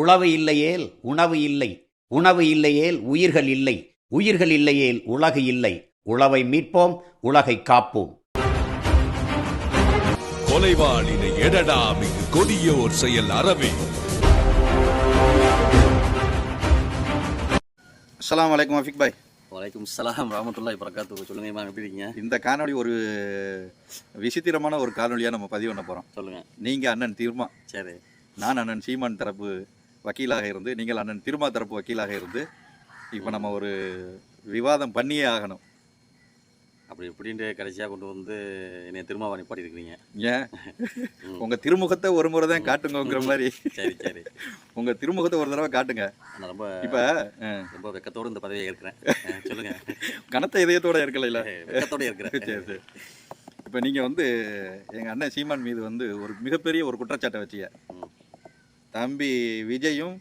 உழவு இல்லையேல் உணவு இல்லை. உணவு இல்லையேல் உயிர்கள் இல்லை. உயிர்கள் இல்லையேல் உலகு இல்லை. உழவை மீட்போம் உலகை காப்போம். கொலைவாளினை எடடா மிகு கொடியோர் செயல் அறவே. அஸ்ஸலாமு அலைக்கும் அஃபிக் பாய். வலைக்கும் சலாம் ரஹமத்துல்லாஹி வரகாத்து சொல்லுங்க இமாம் எப்படி இருக்கீங்க? இந்த காணொளி ஒரு விசித்திரமான ஒரு காணொளியாக நம்ம பதிவு பண்ண போகிறோம் சொல்லுங்க. நீங்கள் அண்ணன் தீர்மா. சரி. நான் அண்ணன் சீமான் தரப்பு வக்கீலாக இருந்து நீங்கள் அண்ணன் திருமா தரப்பு வக்கீலாக இருந்து இப்போ நம்ம ஒரு விவாதம் பண்ணியே ஆகணும். அப்படி இப்படின்ட்டு கடைசியாக கொண்டு வந்து என்னை திரும்ப நிப்பாட்டி இருக்கிறீங்க ஏன் உங்கள் திருமுகத்தை ஒரு முறை தான் காட்டுங்கங்கிற மாதிரி. சரி சரி. உங்கள் திருமுகத்தை ஒரு தடவை காட்டுங்க. நான் ரொம்ப இப்போ ரொம்ப வெக்கத்தோடு இந்த பதவியை இருக்கிறேன் சொல்லுங்க. கனத்த இதயத்தோட இருக்கல இல்லை? வெக்கத்தோடு இருக்கிறேன் சரி சரி. இப்போ நீங்கள் வந்து எங்கள் அண்ணன் சீமான் மீது வந்து ஒரு மிகப்பெரிய ஒரு குற்றச்சாட்டை வச்சிய ம். தம்பி விஜயும்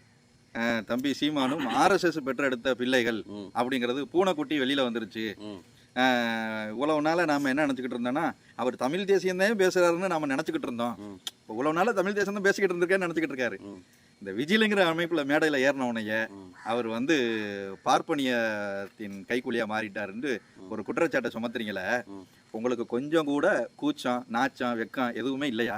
தம்பி சீமானும் ஆர்எஸ்எஸ் பெற்றெடுத்த பிள்ளைகள். அப்படிங்கிறது பூனைக்குட்டி வெளியில் வந்துருச்சு இவ்வளவு நாளாக நாம் என்ன நினச்சிக்கிட்டு இருந்தோம்னா அவர் தமிழ் தேசியம் தான் பேசுகிறாருன்னு நம்ம நினச்சிக்கிட்டு இருந்தோம். இப்போ இவ்வளவு நாளாக தமிழ் தேசம் தான் பேசிக்கிட்டு இருந்திருக்கேன்னு நினச்சிக்கிட்டு இருக்காரு. இந்த விஜிலுங்கிற அமைப்பில் மேடையில் ஏறினவுனைய. அவர் வந்து பார்ப்பனியத்தின் கைக்கூலியாக மாறிட்டாருன்னு ஒரு குற்றச்சாட்டை சுமத்துறீங்களே. உங்களுக்கு கொஞ்சம் கூட கூச்சம் நாச்சம் வெக்கம் எதுவுமே இல்லையா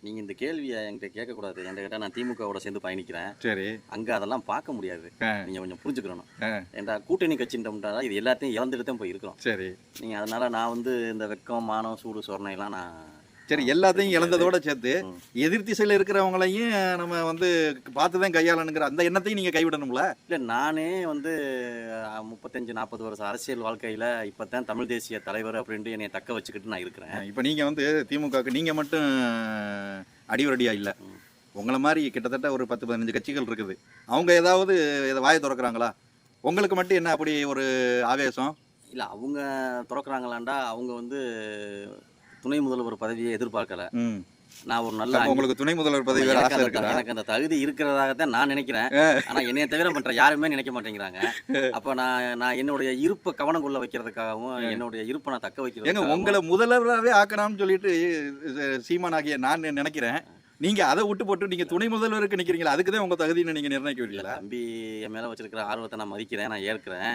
நீங்கள் இந்த கேள்வியை என்கிட்ட கேட்கக்கூடாது. என்கிட்ட கேட்டால் நான் திமுகவோட சேர்ந்து பயணிக்கிறேன். சரி. அங்கே அதெல்லாம் பார்க்க முடியாது. ஆ. நீங்கள் கொஞ்சம் புரிஞ்சுக்கணும். ஏன்டா கூட்டணி கட்சின்றோம்டா இது எல்லாத்தையும் இழந்துட்டு தான் போய் இருக்கிறோம். சரி. நீங்கள் அதனால் நான் வந்து இந்த வெக்கம் மானம் சூடு சொரணையெல்லாம் நான் சரி எல்லாத்தையும் இழந்ததோட சேர்த்து. எதிர் திசையில் இருக்கிறவங்களையும் நம்ம வந்து பார்த்து தான் கையாளணுங்கிற அந்த எண்ணத்தையும் நீங்கள் கைவிடணும்ல? இல்லை நானே வந்து முப்பத்தஞ்சு நாற்பது வருஷம் அரசியல் வாழ்க்கையில் இப்போ தான் தமிழ் தேசிய தலைவர் அப்படின்ட்டு என்னை தக்க வச்சுக்கிட்டு நான் இருக்கிறேன். இப்போ நீங்கள் வந்து திமுகவுக்கு நீங்கள் மட்டும் அடிவரடியாக இல்லை. உங்களை மாதிரி கிட்டத்தட்ட ஒரு பத்து பதினஞ்சு கட்சிகள் இருக்குது. அவங்க ஏதாவது இதை வாயை திறக்கிறாங்களா? உங்களுக்கு மட்டும் என்ன அப்படி ஒரு ஆவேசம்? இல்லை அவங்க திறக்கிறாங்களாண்டா அவங்க வந்து துணை முதல்வர் பதவியை எதிர்பார்க்கல. நான் ஒரு நல்ல உங்களுக்கு துணை முதல்வர் பதவி எனக்கு ஆசை அந்த- இருக்குதா? எனக்கு அந்த தகுதி இருக்கிறதாகத்தான் நான் நினைக்கிறேன். ஆனா என்னைய தவிர மற்ற யாருமே நினைக்க மாட்டேங்கிறாங்க. அப்ப நான் நான் என்னுடைய இருப்பை கவனம் கொள்ள வைக்கிறதுக்காகவும் என்னுடைய இருப்பை நான் தக்க வைக்கிறதுக்காகவும் உங்களை முதல்வராகவே ஆக்கணும்னு சொல்லிட்டு அஹ், சீமானாகிய நான் நினைக்கிறேன். நீங்க அதை விட்டு போட்டு நீங்க துணை முதல்வருக்கு நிக்கிறீங்களா? அதுக்கு தான் உங்க தகுதின்னு நீங்க நிர்ணயிக்க இல்ல விடல தம்பி என் மேல வச்சிருக்கிற ஆர்வத்தை நான் மதிக்கிறேன் நான் ஏற்கிறேன்.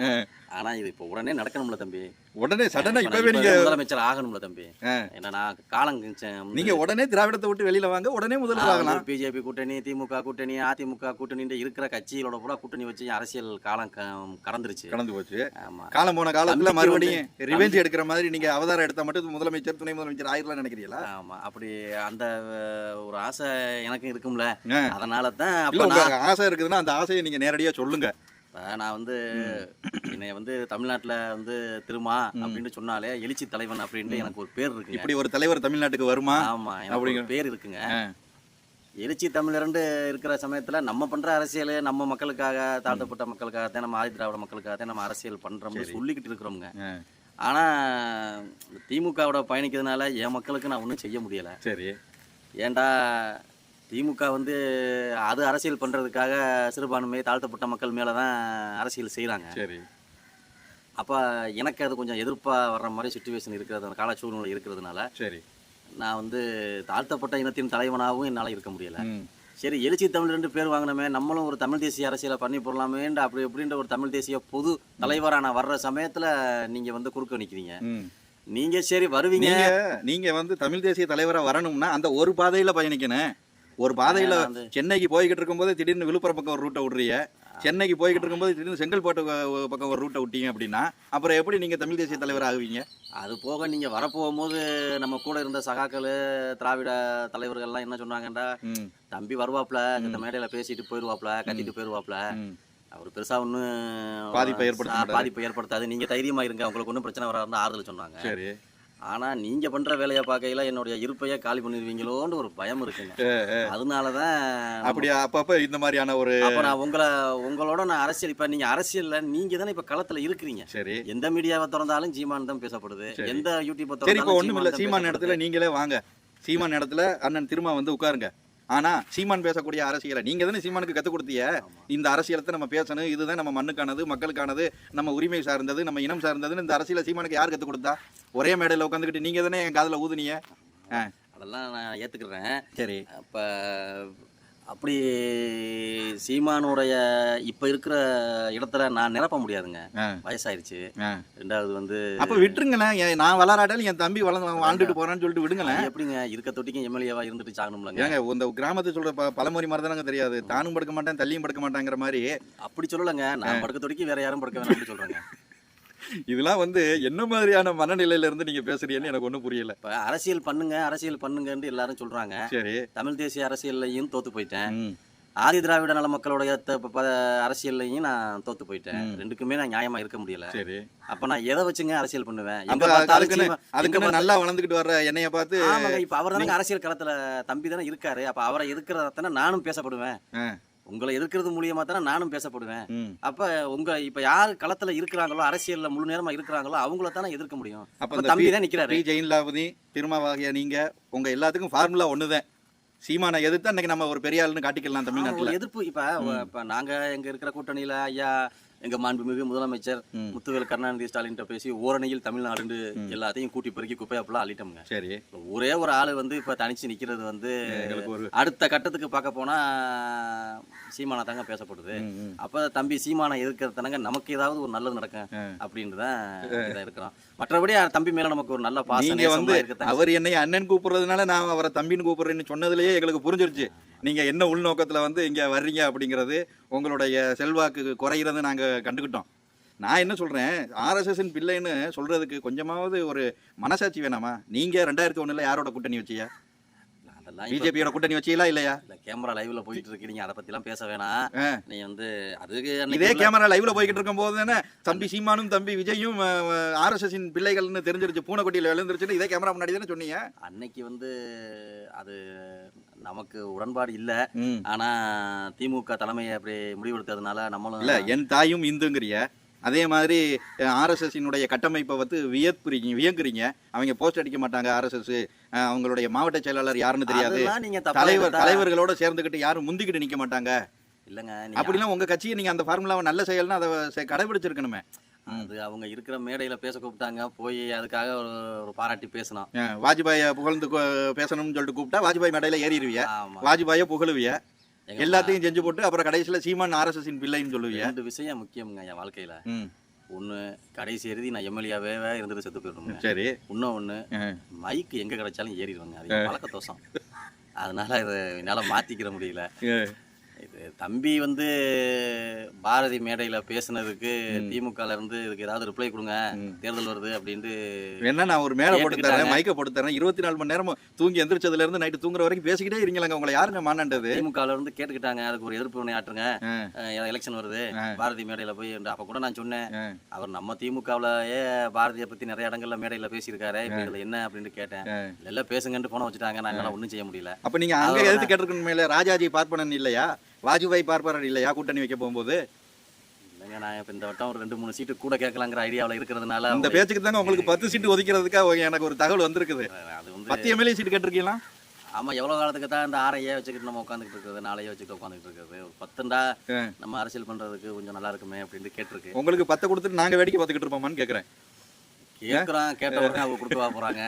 ஆனா இது இப்போ உடனே நடக்கணும்ல தம்பி. உடனே சடனா இப்பவே நீங்க முதலமைச்சர் ஆகணும்ல தம்பி. ஏன்னா நான் காலம் நீங்க உடனே திராவிடத்தை விட்டு வெளியில வாங்க உடனே முதல்வர் ஆகலாம். பிஜேபி கூட்டணி திமுக கூட்டணி அதிமுக கூட்டணி இருக்கிற கட்சிகளோட கூட கூட்டணி வச்சு அரசியல் காலம் கடந்துருச்சு. கடந்து போச்சு. காலம் போன காலத்துல தம்பிக்கு மறுபடியும் ரிவெஞ்ச் எடுக்கிற மாதிரி நீங்க அவதாரம் எடுத்தா மட்டும் முதலமைச்சர் துணை முதலமைச்சர் ஆயிரலாம் நினைக்கிறீங்களா? ஆமா அப்படி அந்த ஒரு ஆசை எனக்கும் இருக்கும்ல. அதனால தான் அப்ப ஆசை இருக்குதுன்னா அந்த ஆசையை நீங்க நேரடியா சொல்லுங்க. நான் வந்து என்னைய வந்து தமிழ்நாட்டுல வந்து திருமா அப்படின்னு சொன்னாலே எழுச்சி தலைவன் அப்படின்ட்டு எனக்கு ஒரு பேர் இருக்குங்க. இப்படி ஒரு தலைவர் தமிழ்நாட்டுக்கு வருமா? ஆமா எனக்கு ஒரு. பேர் இருக்குங்க. எழுச்சி தமிழர்ண்டு இருக்கிற சமயத்துல நம்ம பண்ற அரசியல் நம்ம மக்களுக்காக தாழ்த்தப்பட்ட மக்களுக்காகத்தான் நம்ம ஆதி திராவிட மக்களுக்காகத்தான் நம்ம அரசியல் பண்றோம்னு சொல்லிக்கிட்டு இருக்கிறோம்ங்க. ஆ. ஆனா திமுகவோட பயணிக்கிறதுனால என் மக்களுக்கு நான் ஒன்றும் செய்ய முடியல. சரி. ஏன்டா திமுக வந்து அது அரசியல் பண்ணுறதுக்காக சிறுபான்மை தாழ்த்தப்பட்ட மக்கள் மேலே தான் அரசியல் செய்கிறாங்க சரி. அப்போ எனக்கு அது கொஞ்சம் எதிர்ப்பாக வர்ற மாதிரி சுச்சுவேஷன் இருக்கிறது அந்த கால சூழ்நிலை இருக்கிறதுனால சரி. நான் வந்து தாழ்த்தப்பட்ட இனத்தின் தலைவனாகவும் என்னால் இருக்க முடியல. சரி எழுச்சி தமிழ் ரெண்டு பேர் வாங்கினமே நம்மளும் ஒரு தமிழ் தேசிய அரசியலை பண்ணி போடலாமேன்ற அப்படி எப்படின்ற ஒரு தமிழ் தேசிய பொது தலைவராக நான் வர்ற சமயத்தில் நீங்கள் வந்து குறுக்க நிற்கிறீங்க ம். நீங்கள் சரி வருவீங்க. நீங்க நீங்க வந்து தமிழ் தேசிய தலைவரா வரணும்னா அந்த ஒரு பாதையில பயணிக்கணும். ஒரு பாதையில சென்னைக்கு போய்கிட்டு இருக்கும்போது திடீர்னு விழுப்புரம் பக்கம் ஒரு ரூட்டை விடுறீங்க. சென்னைக்கு போய்கிட்டு இருக்கும்போது திடீர்னு செங்கல்பட்டு பக்கம் ஒரு ரூட்டை விட்டீங்க அப்படின்னா அப்புறம் எப்படி நீங்க தமிழ் தேசிய தலைவர் ஆகுவீங்க? அது போக நீங்க வரப்போகும்போது நம்ம கூட இருந்த சகாக்கள் திராவிட தலைவர்கள்லாம் என்ன சொன்னாங்கடா ம், தம்பி வருவாப்ல இந்த மேடையில பேசிட்டு போயிடுவாப்ல கத்திட்டு போயிடுவாப்ல ம். அவர் பெருசா ஒன்றும் பாதிப்பை ஏற்படுத்த. பாதிப்பை ஏற்படுத்தாது. நீங்க தைரியமா இருங்க உங்களுக்கு ஒன்றும் பிரச்சனை வராதுன்னு ஆறுதல் சொன்னாங்க. சரி. ஆனா நீங்க பண்ற வேலையை பார்க்கையில என்னுடைய இருப்பையே காலி பண்ணிடுவீங்களோன்னு ஒரு பயம் இருக்குங்க. அதனாலதான் அப்படி அப்பப்ப இந்த மாதிரியான ஒரு அப்ப நான் உங்களை உங்களோட நான் அரசியல் இப்ப நீங்க அரசியல்ல நீங்க தானே இப்ப களத்துல இருக்கிறீங்க. சரி. எந்த மீடியாவை திறந்தாலும் சீமான் தான் பேசப்படுது. சரி. எந்த யூடியூப்பை சரி இப்போ திறந்தாலும் ஒண்ணும் இல்ல தான் சீமான். இடத்துல நீங்களே வாங்க. சீமான் இடத்துல அண்ணன் திரும்ப வந்து உட்காருங்க. ஆனா சீமான் பேசக்கூடிய அரசியலை நீங்க தானே சீமானுக்கு கத்துக் கொடுத்தீங்க. இந்த அரசியலத்தை நம்ம பேசணும் இதுதான் நம்ம மண்ணுக்கானது மக்களுக்கானது நம்ம உரிமை சார்ந்தது நம்ம இனம் சார்ந்ததுன்னு இந்த அரசியலை சீமானுக்கு யார் கத்துக் கொடுத்தா? ஒரே மேடையில் உட்காந்துக்கிட்டு நீங்க தானே என் காதுல ஊதுனீங்க? அதெல்லாம் நான் ஏத்துக்கிறேன். சரி. அப்ப அப்படி சீமானுடைய இப்ப இருக்கிற இடத்துல நான் நிரப்ப முடியாதுங்க. வயசாயிருச்சு. ரெண்டாவது வந்து அப்ப விட்டுருங்களேன் என் நான் வளராட்டாலும் என் தம்பி வளர்ந்து வாழ்ந்துட்டு போறான்னு சொல்லிட்டு விடுங்களேன். எப்படிங்க? இருக்க தொட்டிக்கும் எம்எல்ஏவா இருந்துட்டு சாகணும்லங்க. ஏங்க இந்த கிராமத்தை சொல்ற ப- பழமொழி மாதிரி தானங்க தெரியாது. தானும் படுக்க மாட்டேன் தள்ளியும் படுக்க மாட்டேங்கிற மாதிரி. அப்படி சொல்லலைங்க. நான் படுக்க தொட்டிக்கு வேற யாரும் படுக்க வேணாம்னு சொல்றேங்க. இதெல்லாம் வந்து என்ன மாதிரியான மனநிலையில இருந்து நீங்க பேசுறீங்கன்னு எனக்கு ஒண்ணும் புரியல. இப்ப அரசியல் பண்ணுங்க அரசியல் பண்ணுங்கன்னு எல்லாரும் சொல்றாங்க. சரி. தமிழ் தேசிய அரசியல்லையும் தோத்து போயிட்டேன். ஆதி திராவிட நல மக்களுடைய அரசியல்லையும் நான் தோத்து போயிட்டேன். ரெண்டுக்குமே நான் நியாயமா இருக்க முடியல. சரி. அப்ப நான் எதை வச்சுங்க அரசியல் பண்ணுவேன்? பார்த்தாலும் நல்லா வளர்ந்துகிட்டு வர்ற என்னைய பார்த்து இப்ப அவர் தானே அரசியல் களத்துல தம்பி தானே இருக்காரு. அப்ப அவரை எதிர்க்கிறதானே நானும் பேசப்படுவேன். உங்களை எதிர்க்கிறது மூலியமா தானே நானும் பேசப்படுவேன். அப்ப உங்க இப்ப யார் களத்துல இருக்கிறாங்களோ அரசியல்ல முழு நேரமா இருக்கிறாங்களோ அவங்கள தானே எதிர்க்க முடியும். அப்ப தம்பி தான் நிக்கிறாரு. பி. ஜெயின்லாபதி திருமாவாகிய நீங்க உங்க எல்லாத்துக்கும் ஃபார்முலா ஒண்ணுதான். சீமானை எதிர்த்து அன்னைக்கு நம்ம ஒரு பெரிய ஆளுன்னு காட்டிக்கலாம் தமிழ்நாட்டுல. எதிர்ப்பு. இப்ப இப்ப நாங்க எங்க இருக்கிற கூட்டணியில ஐயா எங்க மாண்புமிகு முதலமைச்சர். முத்துவேல் கருணாநிதி ஸ்டாலின் பேசி ஓரணியில் தமிழ்நாடு எல்லாத்தையும் கூட்டி பெருக்கி குப்பையாப்பெல்லாம் அள்ளிட்டோம்ங்க. சரி. ஒரே ஒரு ஆளு வந்து இப்ப தனிச்சு நிக்கிறது வந்து அடுத்த கட்டத்துக்கு பார்க்க போனா சீமானா தாங்க பேசப்படுது. அப்ப தம்பி சீமானை எதிர்க்கிறதுனாங்க நமக்கு ஏதாவது ஒரு நல்லது நடக்கும் ஆ. அப்படின்னு தான் இதா இருக்கிறோம் மற்றபடி தம்பி மேல நமக்கு ஒரு நல்ல பாசம் வந்து அவர் என்னை அண்ணன் கூப்பிடுறதுனால நான் அவரை தம்பின்னு கூப்பிடுறேன்னு சொன்னதுலயே எங்களுக்கு புரிஞ்சிருச்சு. நீங்கள் என்ன உள்நோக்கத்தில் வந்து இங்கே வர்றீங்க அப்படிங்கிறது உங்களுடைய செல்வாக்கு குறையிறத நாங்கள் கண்டுக்கிட்டோம். நான் என்ன சொல்கிறேன் ஆர்எஸ்எஸ்ன்னு பிள்ளைன்னு சொல்கிறதுக்கு கொஞ்சமாவது ஒரு மனசாட்சி வேணாமா? நீங்கள் ரெண்டாயிரத்தி ஒன்றில் யாரோட கூட்டணி வச்சீங்க? அதெல்லாம் பிஜேபியோட கூட்டணி வச்சீங்களா இல்லையா? இந்த கேமரா லைவ்ல போயிட்டு இருக்கு நீங்க அதை பத்தி எல்லாம் பேச வேணாம். நீ வந்து அதுக்கு இதே கேமரா லைவ்ல போய்கிட்டு இருக்கும் போது தானே தம்பி சீமானும் தம்பி விஜயும் ஆர்எஸ்எஸ்ஸின் பிள்ளைகள்னு தெரிஞ்சிருச்சு பூனைக்கொட்டியில் விழுந்துருச்சுன்னு இதே கேமரா முன்னாடி தானே சொன்னீங்க? அன்னைக்கு வந்து அது நமக்கு உடன்பாடு இல்ல. ஆனா திமுக தலைமையை அப்படி முடிவெடுத்ததுனால நம்மளும் இல்ல என் தாயும் இந்துங்கிறிய. அதே மாதிரி ஆர்எஸ்எஸ்னுடைய கட்டமைப்பை வந்து வியப்புறீங்க வியங்குறீங்க. அவங்க போஸ்ட் அடிக்க மாட்டாங்க ஆர்எஸ்எஸ் அவங்களுடைய மாவட்ட செயலாளர் யாருன்னு தெரியாது. தலைவர் தலைவர்களோட சேர்ந்துக்கிட்டு யாரும் முந்திக்கிட்டு நிக்க மாட்டாங்க. இல்லங்க அப்படிலாம் உங்க கட்சியை நீங்க அந்த ஃபார்முலாவை நல்ல செயல்னா அதை கடைபிடிச்சிருக்கணுமே. அது அவங்க இருக்கிற மேடையில பேச கூப்பிட்டாங்க போய் அதுக்காக ஒரு ஒரு பாராட்டி பேசணும் வாஜ்பாயை புகழ்ந்து பேசணும்னு சொல்லிட்டு கூப்பிட்டா வாஜ்பாய் மேடையில ஏறிடுவிய. வாஜ்பாயை புகழுவிய. எல்லாத்தையும் செஞ்சு போட்டு அப்புறம் கடைசியில சீமான் ஆர்எஸ்எஸ்ஸின் பிள்ளைன்னு சொல்லுவிய. ரெண்டு விஷயம் முக்கியம்ங்க என் வாழ்க்கையில. ஒண்ணு கடைசி எழுதி நான் எம்எல்ஏவே இருந்துட்டு செத்து போயிடுங்க சரி. இன்னொன்னு அஹ், மைக் எங்க கிடைச்சாலும் ஏறிடுவாங்க. அது பழக்க தோஷம். அதனால இதை என்னால மாத்திக்கிற முடியல. இது தம்பி வந்து பாரதி மேடையில பேசுனதுக்கு திமுகல இருந்து இதுக்கு ஏதாவது ரிப்ளை கொடுங்க தேர்தல் வருது அப்படின்ட்டு வேணா நான் ஒரு மேல போட்டு தரேன். மைக்க போட்டு தரேன். இருபத்தி நாலு மணி நேரமும் தூங்கி எந்திரிச்சதுல இருந்து நைட்டு தூங்குற வரைக்கும் பேசிக்கிட்டே இருங்களங்க. உங்களை யாருங்க மானாண்டது? திமுகல இருந்து கேட்டுக்கிட்டாங்க. அதுக்கு ஒரு எதிர்ப்பு வினையாற்றுங்க எலெக்ஷன் வருது. பாரதி மேடையில போய் அப்ப கூட நான் சொன்னேன். அவர் நம்ம திமுகவுலயே பாரதியை பத்தி நிறைய இடங்கள்ல மேடையில பேசியிருக்காரு. இப்ப இதுல என்ன அப்படின்னு கேட்டேன். எல்லாம் பேசுங்கன்ட்டு போன வச்சுட்டாங்க. நான் என்னால ஒண்ணும் செய்ய முடியல. அப்ப நீங்க அங்க. எதிர்த்து கேட்டிருக்கணும் மேல ராஜாஜி பார்ப்பனன் இல்லையா? வாஜ்பாய் பார்ப்பனன் இல்லையா? கூட்டணி வைக்க போகும்போது. இல்லைங்க நான் இப்ப இந்த வட்டம் ஒரு ரெண்டு மூணு சீட்டு கூட கேட்கலாங்கிற ஐடியாவில் இருக்கிறதுனால இந்த பேச்சுக்கு தாங்க உங்களுக்கு பத்து சீட்டு ஒதுக்கிறதுக்காக எனக்கு ஒரு தகவல் வந்திருக்குது. அது வந்து பத்து எம்எல்ஏ சீட்டு கேட்டிருக்கீங்களா? ஆமா எவ்வளவு காலத்துக்கு தான் இந்த ஆறையே வச்சுக்கிட்டு நம்ம உட்காந்துக்கிட்டு இருக்கிறது நாளையே வச்சுக்கிட்டு உட்காந்துக்கிட்டு இருக்கிறது ஒரு பத்துண்டா. நம்ம அரசியல் பண்றதுக்கு கொஞ்சம் நல்லா இருக்குமே அப்படின்னு கேட்டிருக்கு. உங்களுக்கு பத்தை கொடுத்துட்டு நாங்க வேடிக்கை பார்த்துக்கிட்டு இருப்போமான்னு கேக்குறேன். கேட்குறோம் கேட்ட உடனே அவங்க கொடுத்து வா போறாங்க.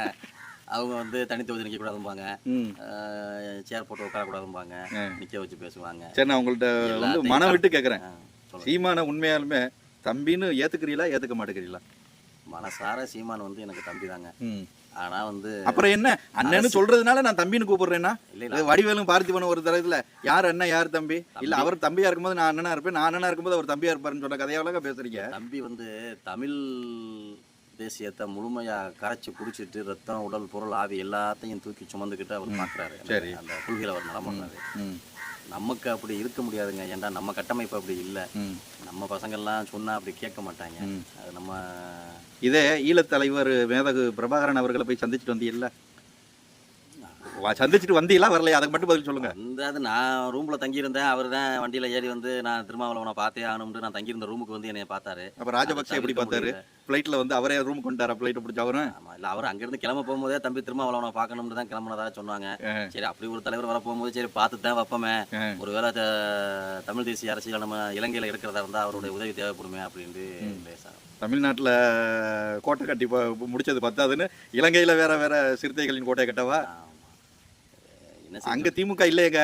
அவங்க வந்து தனி தொகுதி நிற்க கூடாதும்பாங்க. சேர் போட்டு உட்காரக்கூடாதும்பாங்க. நிக்க வச்சு பேசுவாங்க. சரி நான் உங்கள்ட்ட வந்து மனம் விட்டு சொல்லுங்க. சீமான உண்மையாலுமே தம்பின்னு ஏத்துக்கிறீங்களா ஏத்துக்க மாட்டேங்கிறீங்களா? மனசார சீமான் வந்து எனக்கு தம்பி தாங்க. ஆனா வந்து அப்புறம் என்ன? அண்ணன்னு சொல்றதுனால நான் தம்பின்னு கூப்பிடுறேன்னா? இல்ல வடிவேலும் பார்த்திபனும் ஒரு தரத்துல யார் அண்ணன் யார் தம்பி? இல்ல அவர் தம்பியா இருக்கும்போது நான் அண்ணனா இருப்பேன் நான் அண்ணனா இருக்கும்போது அவர் தம்பியா இருப்பாருன்னு சொன்ன கதையாவலாக பேசுறீங்க. தம்பி வந்து தமிழ் தேசியத்தை முழுமையா கரைச்சு குடிச்சிட்டு ரத்தம் உடல் பொருள் ஆவி எல்லாத்தையும் தூக்கி சுமந்துக்கிட்டு அவர் பாக்குறாரு சரி. அந்த கொள்கையில அவர் ம். நமக்கு அப்படி இருக்க முடியாதுங்க. ஏன்டா நம்ம கட்டமைப்பு அப்படி இல்லை. நம்ம பசங்கள்லாம் சொன்னா அப்படி கேட்க மாட்டாங்க. அது நம்ம இதே ஈழத் தலைவர் மேதகு பிரபாகரன் அவர்களை போய் சந்திச்சுட்டு வந்தீங்கல்ல? சந்திச்சுட்டு வந்தீங்களா வரலையா அதுக்கு மட்டும் பதில் சொல்லுங்க. அந்த அது நான் ரூம்ல தங்கியிருந்தேன் அவர் தான் வண்டியில ஏறி வந்து நான் திருமாவளவனை பார்த்தே ஆகணும்னு நான் தங்கியிருந்த ரூமுக்கு வந்து என்னைய பார்த்தாரு. அப்ப ராஜபக்சே எப்படி பார்த்தாரு. பிளைட்ல வந்து அவரே ரூம் கொண்டாரா பிளைட் பிடிச்ச அவரும் ஆமா இல்ல அவர் அங்கிருந்து கிளம்ப போகும்போதே தம்பி திருமாவளவனை பார்க்கணும்னு தான் கிளம்புனதா சொன்னாங்க. சரி அப்படி ஒரு தலைவர் வர போகும்போது சரி பார்த்து தான் வைப்போமே ஒருவேளை தமிழ் தேசிய அரசியல் நம்ம இலங்கையில இருக்கிறதா இருந்தா அவருடைய உதவி தேவைப்படுமே அப்படின்ட்டு லேசா தமிழ்நாட்டுல கோட்டை கட்டி முடிச்சது பத்தாதுன்னு இலங்கையில வேற வேற சிறுத்தைகளின் கோட்டையை கட்டவா. என்ன அங்க திமுக இல்லையேங்க.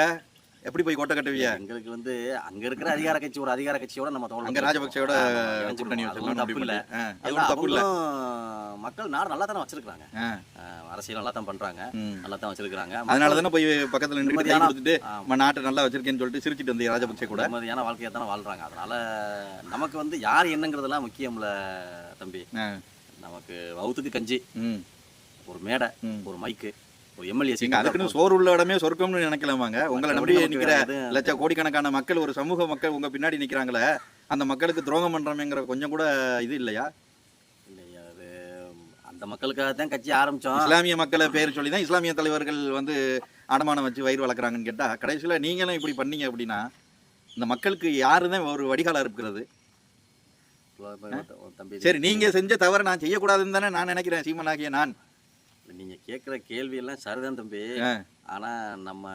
எப்படி போய் கோட்டை கட்டுவீங்க? எங்களுக்கு வந்து அங்க இருக்கிற அதிகார கட்சி ஒரு அதிகார கட்சியோட நம்ம தோழமை அங்க இணைஞ்சிருக்கோம். கூட்டணி தப்பு இல்ல. இல்ல. மக்கள் நாடு நல்லா தானே வச்சிருக்காங்க அரசியல் நல்லா தான் பண்றாங்க. நல்லா தான் வச்சிருக்காங்க அதனால தானே போய் பக்கத்துல நிம்மதியான- கொடுத்துட்டு. நம்ம நாட்டை நல்லா வச்சிருக்கேன்னு சொல்லிட்டு சிரிச்சிட்டு வந்தீங்க ராஜபக்சே கூட. நிம்மதியான வாழ்க்கையை தானே வாழ்றாங்க. அதனால நமக்கு வந்து யார் என்னங்கிறதெல்லாம் முக்கியம்ல தம்பி. நமக்கு வவுத்துக்கு கஞ்சி. ஒரு மேடை. ஒரு மைக்கு. ஒரு எம்எல்ஏ நீங்க அதுக்குன்னு சோறு உள்ள இடமே சொர்க்கம்னு நினைக்கலாமாங்க உங்களை நம்பி அது- லட்ச கோடிக்கணக்கான மக்கள் ஒரு சமூக மக்கள் உங்க பின்னாடி நிக்கிறாங்களே அந்த மக்களுக்கு துரோகம் பண்றோமேங்கிற கொஞ்சம் கூட இது இல்லையா? இல்லையா அது அந்த மக்களுக்காக தான் கட்சி ஆரம்பிச்சோம். இஸ்லாமிய மக்களை பேர் சொல்லி தான் இஸ்லாமிய தலைவர்கள் வந்து அடமானம் வச்சு வயிறு வளர்க்குறாங்கன்னு கேட்டா கடைசியில நீங்களும் இப்படி பண்ணீங்க அப்படின்னா இந்த மக்களுக்கு யாரு தான் ஒரு வடிகாலா இருக்கிறது சரி நீங்க செஞ்ச தவறை நான் செய்யக்கூடாதுன்னு தானே நான் நினைக்கிறேன் சீமனாகிய நான். நீங்க கேட்குற கேள்வி எல்லாம் சரிதான் தம்பி. ஆ. ஆனா நம்ம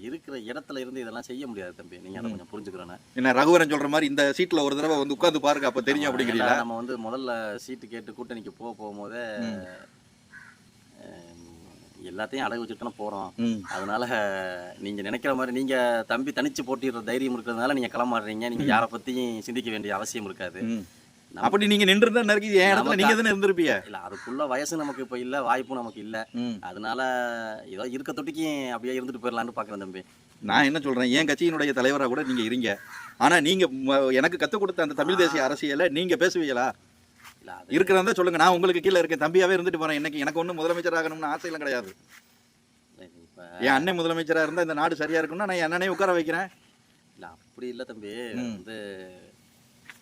இருக்கிற இடத்துல இருந்து இதெல்லாம் செய்ய முடியாது தம்பி. நீங்க அதை கொஞ்சம் புரிஞ்சுக்கிறேன் என்ன ரகுவரன் சொல்ற மாதிரி இந்த சீட்ல ஒரு தடவை வந்து உட்கார்ந்து பாருங்க அப்ப தெரியும் அப்படிங்கிறீங்களா? நம்ம வந்து முதல்ல சீட்டு கேட்டு கூட்டணிக்கு போக போகும்போதே எல்லாத்தையும் அடகு வச்சுட்டு தானே போறோம். ம். அதனால நீங்க நினைக்கிற மாதிரி நீங்க தம்பி தனிச்சு போட்டிடுற தைரியம் இருக்கிறதுனால நீங்க கிளம்பாடுறீங்க நீங்க யாரை பத்தியும் சிந்திக்க வேண்டிய அவசியம் இருக்காது. அப்படி நீங்க நின்று தான் நறுக்கி என் இடத்துல நீங்க தானே இருந்திருப்பீங்க? இல்ல அதுக்குள்ள வயசு நமக்கு இப்ப இல்ல வாய்ப்பும் நமக்கு இல்ல. அதனால ஏதோ இருக்க தொட்டிக்கு அப்படியே இருந்துட்டு போயிடலான்னு பாக்குறேன் தம்பி. நான் என்ன சொல்றேன் என் கட்சியினுடைய தலைவரா கூட நீங்க இருங்க. ஆனா நீங்க எனக்கு கத்துக் கொடுத்த அந்த தமிழ் தேசிய அரசியலை நீங்க பேசுவீங்களா? இல்ல இருக்கிறதா சொல்லுங்க நான் உங்களுக்கு கீழே இருக்கேன் தம்பியாவே இருந்துட்டு போறேன். எனக்கு எனக்கு ஒன்றும் முதலமைச்சர் ஆகணும்னு ஆசையெல்லாம் கிடையாது. என் அண்ணன் முதலமைச்சரா இருந்தா இந்த நாடு சரியா இருக்கும்னா நான் என் அண்ணனே உட்கார வைக்கிறேன். இல்ல அப்படி இல்ல தம்பி. வந்து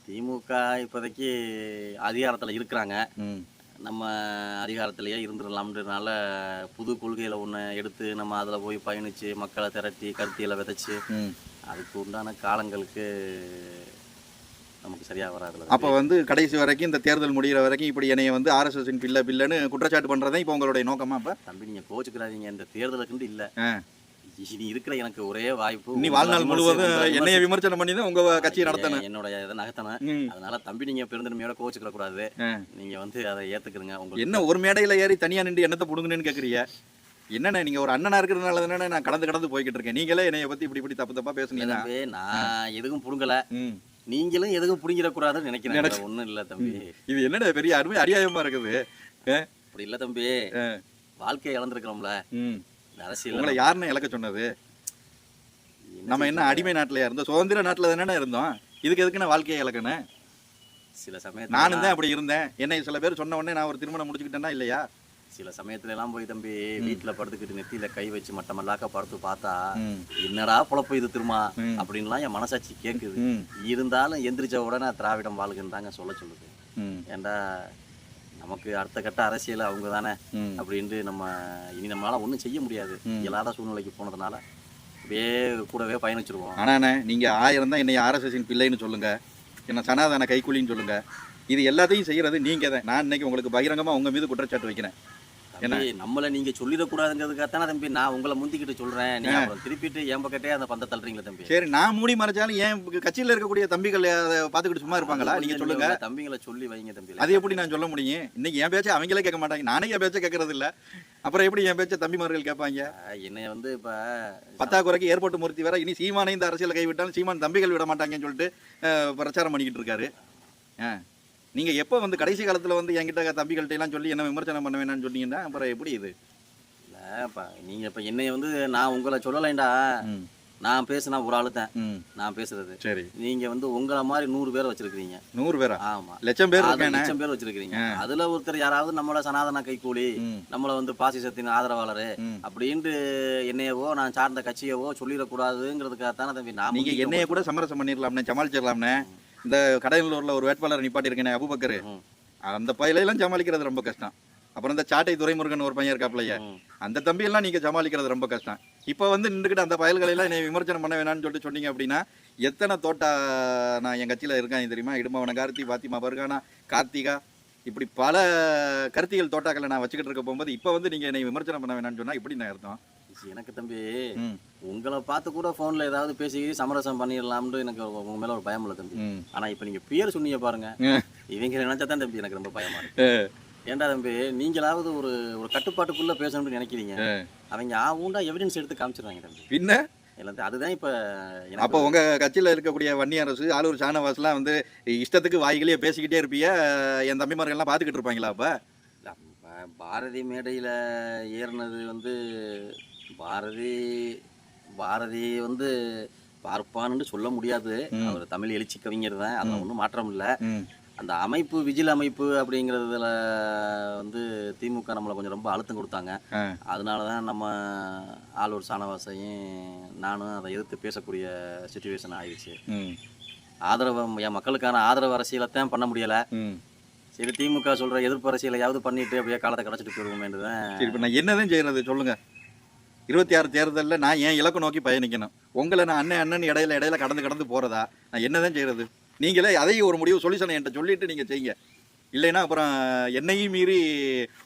திமுக இப்போதைக்கு அதிகாரத்துல இருக்கிறாங்க. நம்ம அதிகாரத்திலேயே இருந்துடலாம்ன்றதுனால புது கொள்கையில ஒன்று எடுத்து நம்ம அதில் போய் பயணிச்சு மக்களை திரட்டி கருத்தியலை விதைச்சு. அதுக்கு உண்டான காலங்களுக்கு நமக்கு சரியா வராதுல அப்ப வந்து கடைசி வரைக்கும் இந்த தேர்தல் முடிகிற வரைக்கும் இப்படி என்னைய வந்து ஆர்எஸ்எஸ் பிள்ளை பிள்ளைன்னு குற்றச்சாட்டு பண்றதே இப்போ உங்களுடைய நோக்கமா அப்ப தம்பி நீங்க கோச்சுக்கிறாதீங்க இந்த தேர்தலுக்குண்டு இல்ல. இனி இருக்கிற எனக்கு ஒரே வாய்ப்பு நீ வாழ்நாள் முழுவதும் என்னைய விமர்சி- விமர்சனம் பண்ணி தான் உங்க கட்சியை நடத்தணும். என்னோட இதை நகர்த்தணும். ம். அதனால தம்பி நீங்க பெருந்தன்மையோட கோச்சுக்கிற கூடாது. நீங்க வந்து அதை ஏத்துக்கிறீங்க உங்களுக்கு என்ன ஒரு மேடையில ஏறி தனியா நின்று என்னத்தை புடுங்கணும்னு கேக்குறீங்க? என்னண்ணே நீங்க ஒரு அண்ணனா இருக்கிறதுனால தானே நான் கடந்து கடந்து போய்கிட்டு இருக்கேன். நீங்களே என்னைய பத்தி இப்படி இப்படி தப்பு தப்பா பேசுனீங்க நான் எதுவும் புடுங்கல. நீங்களும் எதுவும் புடுங்கிட கூடாதுன்னு நினைக்கிறேன் ஒண்ணும் இல்ல தம்பி. இது என்னடா பெரிய அருமை அநியாயமா இருக்குது? அப்படி இல்ல தம்பி. ஆ. வாழ்க்கையை இழந்திருக்கிறோம்ல. அரசியல் உங்களை யாருன்னு இழக்க சொன்னது? நம்ம என்ன அடிமை நாட்டுலயா இருந்தோம்? சுதந்திர நாட்டுல தானே இருந்தோம்? இதுக்கு எதுக்குன்னு வாழ்க்கையை இழக்கணும்? சில சமயத்துல நானும் தான் அப்படி இருந்தேன். என்னை சில பேர் சொன்ன உடனே நான் ஒரு திருமணம் முடிச்சுக்கிட்டேன்னா இல்லையா? சில சமயத்துல எல்லாம் போய் தம்பி வீட்டுல படுத்துக்கிட்டு நெத்தியில கை வச்சு மட்டமல்லாக்க படுத்து பார்த்தா. என்னடா பொழப்பு இது திரும்ப ம். அப்படின்லாம் என் மனசாட்சி கேக்குது. ம். இருந்தாலும் எந்திரிச்ச உடனே திராவிடம் வாழ்கன்னு தாங்க சொல்ல சொல்லுது. ம். நமக்கு அடுத்த கட்ட அரசியல் அவங்க தானே. அப்படின்ட்டு நம்ம இனி நம்மளால ஒண்ணும் செய்ய முடியாது. இயலாத சூழ்நிலைக்கு போனதுனால அப்படியே கூடவே பயணிச்சிருவோம். ஆனாண்ணே நீங்க ஆயிரம் தான் என்னை ஆர்எஸ்எஸ்ஸின் பிள்ளைன்னு சொல்லுங்க. என்ன சனாதன கைக்கூலின்னு சொல்லுங்க. இது எல்லாத்தையும் செய்யறது நீங்க தான் நான் இன்னைக்கு உங்களுக்கு பகிரங்கமா உங்க மீது குற்றச்சாட்டு வைக்கிறேன். தம்பி நம்மள நீங்க சொல்லிடக்கூடாதுங்கிறதுக்காக தானே தம்பி நான் உங்களை முந்திக்கிட்டு சொல்றேன். நீங்க அப்புறம் திருப்பிட்டு என் பக்கத்தே அந்த பந்த தள்ளுறீங்களா தம்பி. சரி நான் மூடி மறைச்சாலும் ஏன் கட்சியில இருக்கக்கூடிய தம்பிகள் அதை பார்த்துக்கிட்டு சும்மா இருப்பாங்களா? நீங்க சொல்லுங்க. தம்பிங்களை சொல்லி வைங்க தம்பி அது எப்படி நான் சொல்ல முடியும்? இன்னைக்கு என் பேச்சை அவங்களே கேட்க மாட்டாங்க. நானே என் பேச்சை கேட்கறது இல்ல. அப்புறம் எப்படி என் பேச்சை தம்பிமார்கள் கேட்பாங்க? என்னைய வந்து இப்ப பத்தாக்குறைக்கு ஏற்பட்டு மூர்த்தி வேற இனி சீமானை இந்த அரசியலை கைவிட்டாலும் சீமான் தம்பிகள் விட மாட்டாங்கன்னு சொல்லிட்டு பிரச்சாரம் பண்ணிக்கிட்டு இருக்காரு. ஆ. நீங்க எப்போ வந்து கடைசி காலத்துல வந்து என்கிட்ட தம்பிகள்ட்ட எல்லாம் சொல்லி என்ன விமர்சனம் பண்ண வேணாம்னு சொன்னீங்கன்னா அப்புறம் எப்படி இது? இல்ல, இப்ப நீங்க இப்ப என்னைய வந்து நான் உங்களை சொல்லலைண்டா. நான் பேசினா ஒரு ஆளு தான் ம். நான் பேசுறது. சரி. நீங்க வந்து உங்களை மாதிரி நூறு பேர் வச்சிருக்கீங்க நூறு பேரா? ஆமா. லட்சம் பேர் லட்சம் பேர் வச்சிருக்கீங்க அதுல ஒருத்தர் யாராவது நம்மள சனாதன கைக்கூலி ம். நம்மள வந்து பாசிசத்தின் ஆதரவாளரு. அப்படின்ட்டு என்னையவோ நான் சார்ந்த கட்சியவோ சொல்லிடக்கூடாதுங்கிறதுக்காக தானே தம்பி நான் நீங்க என்னைய கூட சமரசம் பண்ணிடலாம்னே சமாளிச்சிடலாம்னே. இந்த கடலூர்ல ஒரு வேட்பாளர் நிப்பாட்டி இருக்கேனே அபுபக்கர். அந்த பயிலையெல்லாம் சமாளிக்கிறது ரொம்ப கஷ்டம். அப்புறம் இந்த சாட்டை துரைமுருகன் ஒரு பையன் இருக்காப்லையே. அந்த தம்பியெல்லாம் நீங்க சமாளிக்கிறது ரொம்ப கஷ்டம். இப்போ வந்து நின்றுக்கிட்டு அந்த பயல்களை எல்லாம் என்னை விமர்சனம் பண்ண வேணாம்னு சொல்லிட்டு சொன்னீங்க அப்படின்னா எத்தனை தோட்டா நான் என் கட்சியில இருக்காங்க தெரியுமா? இடும்பவன கார்த்தி பாத்திமா பர்கானா கார்த்திகா. இப்படி பல கருத்தியல் தோட்டாக்களை நான் வச்சுக்கிட்டு இருக்க போகும்போது இப்போ வந்து நீங்க என்னை விமர்சனம் பண்ண வேணாம்னு சொன்னா இப்படி நான் அர்த்தம்? எனக்கு தம்பி. உங்களை பார்த்து கூட போன்ல ஏதாவது பேசி சமரசம் பண்ணிடலாம்னு எனக்கு உங்க மேல ஒரு பயம் இல்லை தம்பி. ம். ஆனா இப்ப நீங்க பேர் சொன்னீங்க பாருங்க. இவங்க நினைச்சா தான் தம்பி எனக்கு ரொம்ப பயமா இருக்கு. ஏன்டா தம்பி நீங்களாவது ஒரு ஒரு கட்டுப்பாட்டுக்குள்ள பேசணும்னு நினைக்கிறீங்க. அவங்க ஆ ஊண்டா எவிடன்ஸ் எடுத்து காமிச்சிருவாங்க தம்பி. பின்ன? அதுதான் இப்போ அப்போ உங்க கட்சியில இருக்கக்கூடிய வன்னி அரசு ஆளூர் ஷானவாஸ்லாம் வந்து இஷ்டத்துக்கு வாய்களையே பேசிக்கிட்டே இருப்பிய என் தம்பிமார்கள்லாம் பார்த்துக்கிட்டு இருப்பாங்களா அப்ப? பாரதி மேடையில் ஏறினது வந்து பாரதி பாரதி வந்து பார்ப்பான்னு சொல்ல முடியாது. அவர் தமிழ் எழுச்சி கவிஞர் தான் அதில் ஒன்றும் மாற்றம் இல்லை. அந்த அமைப்பு விஜில் அமைப்பு அப்படிங்கிறதுல வந்து திமுக நம்மளை கொஞ்சம் ரொம்ப அழுத்தம் கொடுத்தாங்க. அதனால தான் நம்ம ஆளூர் சாணவாசையும் நானும் அதை எதிர்த்து பேசக்கூடிய சுச்சுவேஷன் ஆயிடுச்சு. ஆதரவு என் மக்களுக்கான ஆதரவு அரசியலைத்தான் பண்ண முடியலை. சரி திமுக சொல்ற எதிர்ப்பு அரசியலையாவது பண்ணிட்டு அப்படியே காலத்தை கடைச்சிட்டு போயிருவோமேனு தான் இப்போ நான் என்னதான் செய்யறது சொல்லுங்க இருபத்தி ஆறு தேர்தலில் நான் என் இலக்கு நோக்கி பயணிக்கணும். உங்களை நான் அண்ணன் அண்ணன் இடையில இடையில கடந்து கடந்து போறதா? நான் என்னதான் செய்யறது? நீங்களே அதையும் ஒரு முடிவு சொல்யூஷனை என்கிட்ட சொல்லிட்டு நீங்க செய்யுங்க. இல்லைன்னா அப்புறம் என்னையும் மீறி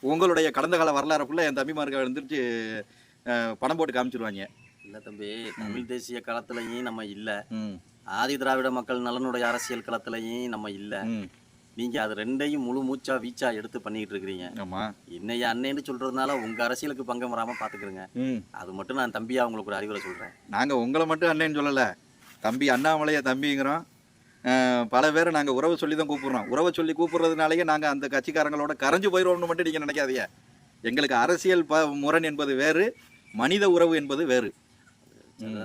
உங்களுடைய கடந்த கால வரலாறு ஃபுல்லாக என் தம்பிமார்கள் வந்துருச்சு அஹ், பணம் போட்டு காமிச்சிருவாங்க. இல்ல தம்பி தமிழ் தேசிய களத்திலையும் நம்ம இல்ல. ஆதி திராவிட மக்கள் நலனுடைய அரசியல் களத்திலையும் நம்ம இல்ல. ம் நீங்க அது ரெண்டையும் முழு மூச்சா வீச்சா எடுத்து பண்ணிட்டு இருக்கிறீங்க. ஆமாம் இன்னைய அண்ணன்னு சொல்றதுனால உங்க அரசியலுக்கு பங்கம் வராம பாத்துக்கிறங்க ம். அது மட்டும் நான் தம்பியா உங்களுக்கு ஒரு அறிவுரை சொல்றேன். நாங்கள் உங்களை மட்டும் அண்ணன்னு சொல்லலை. தம்பி அண்ணாமலையை தம்பிங்கிறோம். பல பேரை நாங்கள் உறவு சொல்லி தான் கூப்பிடுறோம். உறவை சொல்லி கூப்பிடுறதுனாலேயே நாங்கள் அந்த கட்சிக்காரங்களோட கரைஞ்சு போயிடுவோம்னு மட்டும் நீங்கள் நினைக்காதீங்க. எங்களுக்கு அரசியல் ப முரண் என்பது வேறு மனித உறவு என்பது வேறு.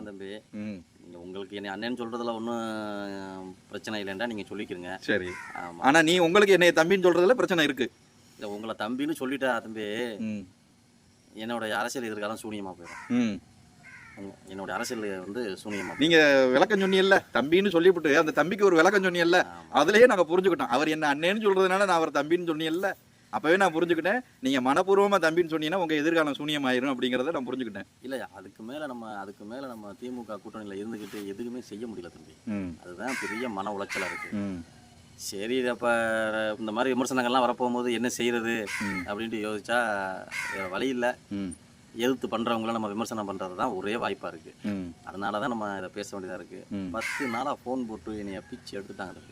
தம்பி. உங்களுக்கு என்ன அண்ணன் சொல்றதுல ஒன்றும் பிரச்சனை இல்லைன்றா நீங்க சொல்லிக்கிறங்க. சரி. ஆமா. ஆனால் நீ உங்களுக்கு என்னைய தம்பின்னு சொல்கிறதுல பிரச்சனை இருக்குது இல்ல உங்களை தம்பின்னு சொல்லிட்டா தம்பி என்னோட அரசியல் எதிர்காலம் சூனியமா போயிடும். என்னோட அரசியல் வந்து சூனியமா போயிடும். நீங்கள் விளக்கம் சொன்னீங்கல்ல தம்பின்னு சொல்லிவிட்டு அந்த தம்பிக்கு ஒரு விளக்கம் சொன்னீங்கல்ல. அதுலயே நாங்கள் புரிஞ்சுக்கிட்டோம். அவர் என்ன அண்ணேன்னு சொல்கிறதுனால நான் அவர் தம்பின்னு சொன்னீங்கல்ல. அப்போவே நான் புரிஞ்சுக்கிட்டேன். நீங்கள் மனப்பூர்வமாக தம்பின்னு சொன்னீங்கன்னா உங்கள் எதிர்காலம் சூனியமாயிரும் அப்படிங்கிறத நான் புரிஞ்சுக்கிட்டேன். இல்ல அதுக்கு மேல நம்ம அதுக்கு மேல நம்ம திமுக கூட்டணியில இருந்துகிட்டு எதுவுமே செய்ய முடியல தம்பி. அதுதான் பெரிய மன உளைச்சலா இருக்கு. ம். சரி அப்ப இந்த மாதிரி விமர்சனங்கள்லாம் வரப்போகும்போது என்ன செய்யறது ம். அப்படின்ட்டு யோசிச்சா வேற வழி இல்ல. எதிர்த்து பண்றவங்கள நம்ம விமர்சனம் பண்றது தான் ஒரே வாய்ப்பா இருக்கு. ம். அதனால தான் நம்ம இதை பேச வேண்டியதா இருக்கு. ம். பத்து நாளா ஃபோன் போட்டு என்னைய பிச்சு எடுத்துட்டாங்க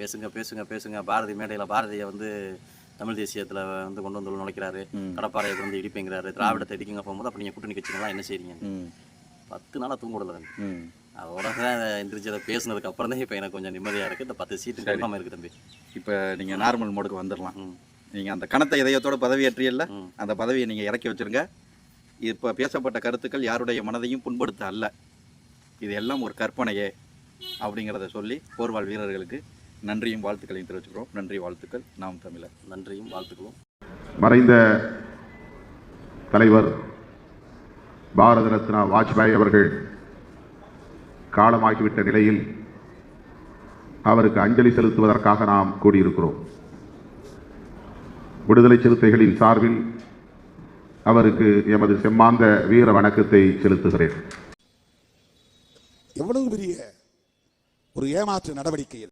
பேசுங்க பேசுங்க பேசுங்க. பாரதி மேடையில பாரதியை வந்து தமிழ் தேசியத்துல வந்து கொண்டு வந்து நுழைக்கிறாரு. கடப்பாறையை வந்து இடிப்பேங்கிறாரு. திராவிடத்தை இடிக்குங்க போகும்போது அப்ப நீங்க கூட்டணி கட்சிகள்லாம் என்ன செய்றீங்க? பத்து நாளா தூங்க தம்பி ம். அதோட தான் எந்திரிச்சு அதை பேசுனதுக்கு அப்புறம் தான் இப்போ எனக்கு கொஞ்சம் நிம்மதியா இருக்கு. இந்த பத்து சீட்டு கன்ஃபார்ம் இருக்கு தம்பி. இப்போ நீங்கள் நார்மல் மோடுக்கு வந்துடலாம். நீங்கள் அந்த கணத்த இதயத்தோட பதவியேற்றியல்ல. அந்த பதவியை நீங்கள் இறக்கி வச்சிருங்க. இப்போ பேசப்பட்ட கருத்துக்கள் யாருடைய மனதையும் புண்படுத்த அல்ல. இது எல்லாம் ஒரு கற்பனையே அப்படிங்கிறத சொல்லி போர்வாள் வீரர்களுக்கு நன்றியும் வாழ்த்துக்களையும் தெரிவிச்சுக்கிறோம். நன்றி வாழ்த்துக்கள். நாம் தமிழர். நன்றியும் வாழ்த்துக்களும். மறைந்த தலைவர் பாரத ரத்னா வாஜ்பாய் அவர்கள் காலமாகிவிட்ட நிலையில் அவருக்கு அஞ்சலி செலுத்துவதற்காக நாம் கூடியிருக்கிறோம். விடுதலை சிறுத்தைகளின் சார்பில் அவருக்கு எமது செம்மாந்த வீர வணக்கத்தை செலுத்துகிறேன். எவ்வளவு பெரிய ஒரு ஏமாற்று நடவடிக்கையில்